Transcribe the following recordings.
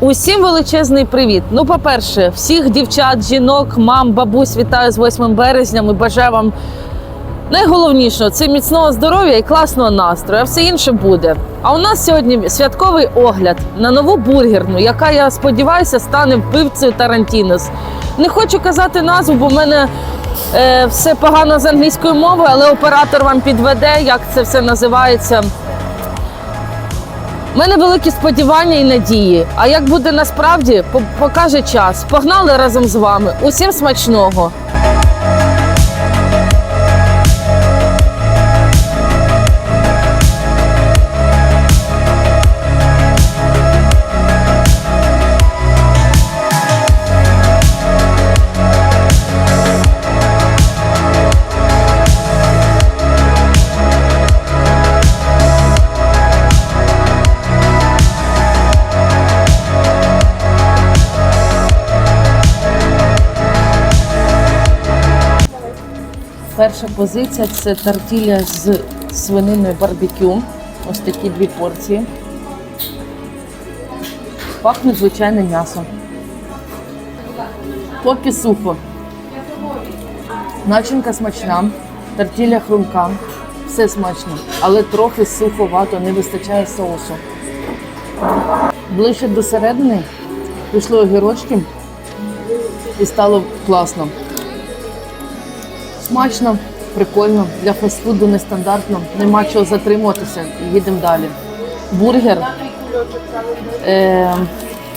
Усім величезний привіт. Ну, по-перше, всіх дівчат, жінок, мам, бабусь вітаю з 8 березня. і бажаю вам найголовнішого це міцного здоров'я і класного настрою. А все інше буде. А у нас сьогодні святковий огляд на нову бургерну, яка я сподіваюся стане вбивцею Тарантінос. Не хочу казати назву, бо в мене е, все погано з англійською мовою, але оператор вам підведе, як це все називається. У мене великі сподівання і надії. А як буде насправді, покаже час. Погнали разом з вами. Усім смачного! Перша позиція це тортілля з свининою барбекю. Ось такі дві порції. Пахне звичайним м'ясом. Поки сухо. Начинка смачна, тортілля хрумка, все смачно, але трохи суховато, не вистачає соусу. Ближче до середини пішли огірочки і стало класно. Смачно, прикольно. Для фастфуду нестандартно. Нема чого затримуватися. Їдемо далі. Бургер, е,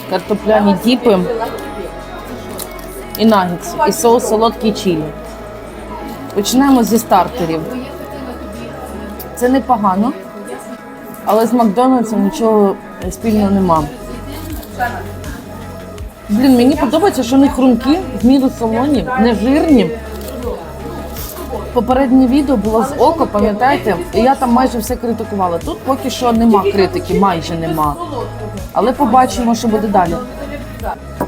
картопляні діпи і нагетси. І соус солодкий чилі. Почнемо зі стартерів. Це непогано, але з Макдональдсом нічого спільного нема. Блін, мені подобається, що вони хрумкі, в міру солоні, не жирні. Попереднє відео було з око, пам'ятаєте? І я там майже все критикувала. Тут поки що нема критики, майже нема. Але побачимо, що буде далі.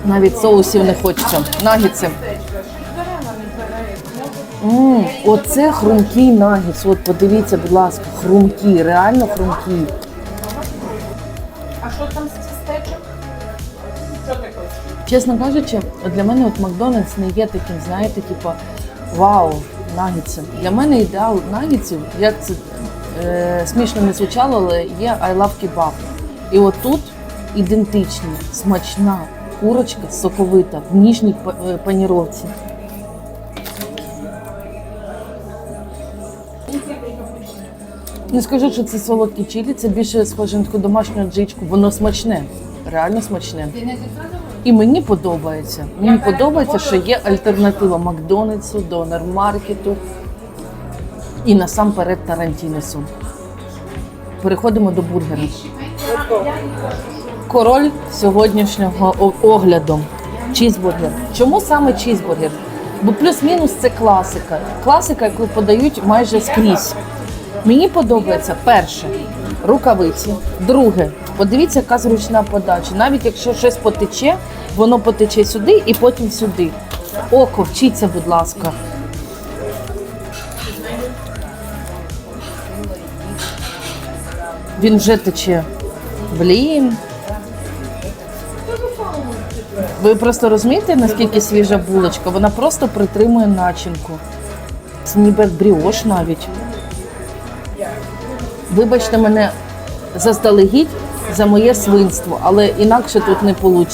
Навіть соусів не хочеться. Нагідси. Мм, оце хрумкий нагідс. От подивіться, будь ласка, хрумкі, реально хрумкі. А що там з тістечок? Що таке? Чесно кажучи, для мене от Макдональдс не є таким, знаєте, типу, вау, нагідси. Для мене ідеал нагідсів, як це е, смішно не звучало, але є I love kebab. І от тут ідентичні, смачна курочка, соковита, в ніжній е, паніровці. Не скажу, що це солодкі чилі, це більше схоже на таку домашню джичку. Воно смачне, реально смачне. І мені подобається. Мені подобається, що є альтернатива Макдональдсу, Донер-маркету і насамперед Тарантінесу. Переходимо до бургера. Король сьогоднішнього огляду чізбургер. Чому саме чізбургер? Бо плюс-мінус це класика. Класика, яку подають майже скрізь. Мені подобається перше рукавиці. Друге, подивіться, яка зручна подача. Навіть якщо щось потече, воно потече сюди і потім сюди. Око, вчіться, будь ласка. Він вже тече. Блін. Ви просто розумієте, наскільки свіжа булочка? Вона просто притримує начинку. Це ніби бріош навіть. Вибачте мене заздалегідь за моє свинство, але інакше тут не вийде.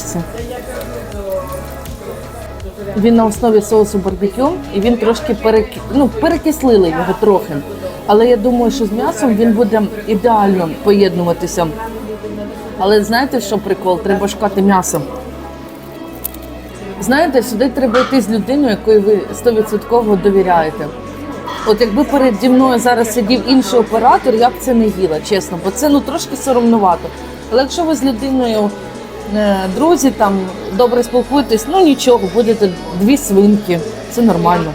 Він на основі соусу барбекю і він трошки перек... ну, перекислили його трохи. Але я думаю, що з м'ясом він буде ідеально поєднуватися. Але знаєте, що прикол? Треба шукати м'ясо. Знаєте, сюди треба йти з людиною, якої ви 100% довіряєте. От якби переді мною зараз сидів інший оператор, я б це не їла, чесно, бо це ну трошки соромнувато. Але якщо ви з людиною е, друзі, там добре спілкуєтесь, ну нічого, будете дві свинки, це нормально.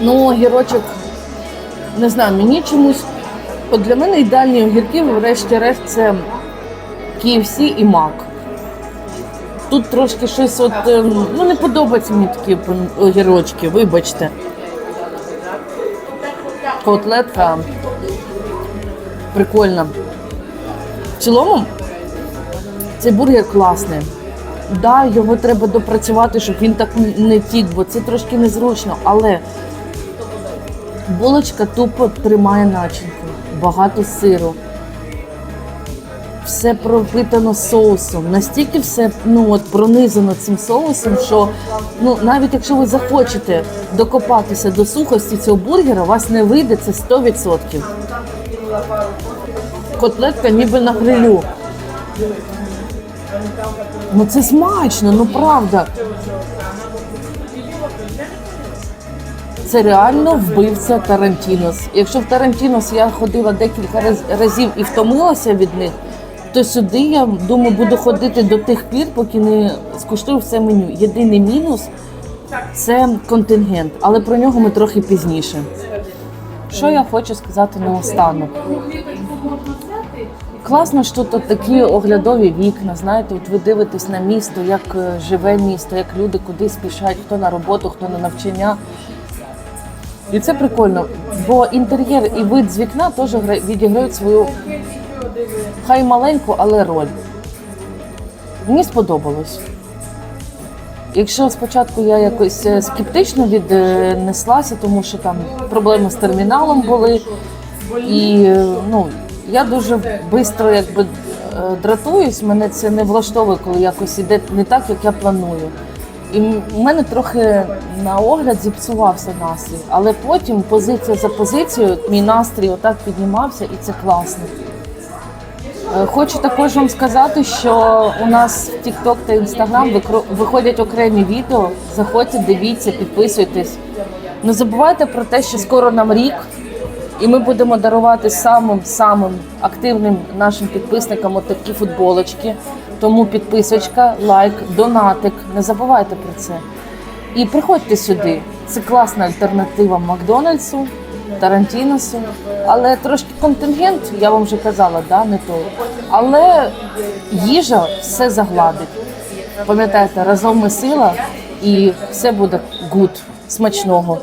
Ну, огірочок, не знаю, мені чомусь. От для мене ідеальні огірки, врешті-решт, це KFC і Мак. Тут трошки щось от, ем, ну не подобаються мені такі огірочки, вибачте. Котлетка прикольна. В цілому Цей бургер класний. Да, його треба допрацювати, щоб він так не тік, бо це трошки незручно. Але булочка тупо тримає начинку, багато сиру. Все пропитано соусом. Настільки все ну, от, пронизано цим соусом, що ну, навіть якщо ви захочете докопатися до сухості цього бургера, вас не вийде це 100%. Котлетка ніби на грилю. Ну це смачно, ну правда. Це реально вбивця Тарантінос. Якщо в Тарантінос я ходила декілька разів і втомилася від них, то сюди я думаю буду ходити до тих пір, поки не скуштую все меню. Єдиний мінус це контингент, але про нього ми трохи пізніше. Що я хочу сказати наостанок? Класно, що тут такі оглядові вікна. Знаєте, от ви дивитесь на місто, як е, живе місто, як люди куди спішать, хто на роботу, хто на навчання. І це прикольно, бо інтер'єр і вид з вікна теж гра- відіграють свою хай маленьку, але роль. Мені сподобалось. Якщо спочатку я якось е, скептично віднеслася, тому що там проблеми з терміналом були, і е, ну, я дуже швидко якби, е, дратуюсь, мене це не влаштовує, коли якось іде не так, як я планую. І у мене трохи на огляд зіпсувався настрій, але потім позиція за позицією мій настрій отак піднімався, і це класно. Е, Хочу також вам сказати, що у нас в TikTok та Instagram виходять окремі відео. Заходьте, дивіться, підписуйтесь. Не забувайте про те, що скоро нам рік, і ми будемо дарувати самим самим активним нашим підписникам отакі футболочки. Тому підписочка, лайк, донатик. Не забувайте про це. І приходьте сюди. Це класна альтернатива Макдональдсу, Тарантіносу. Але трошки контингент, я вам вже казала, да, не той. Але їжа все загладить. Пам'ятаєте, разом ми сила і все буде гуд, смачного.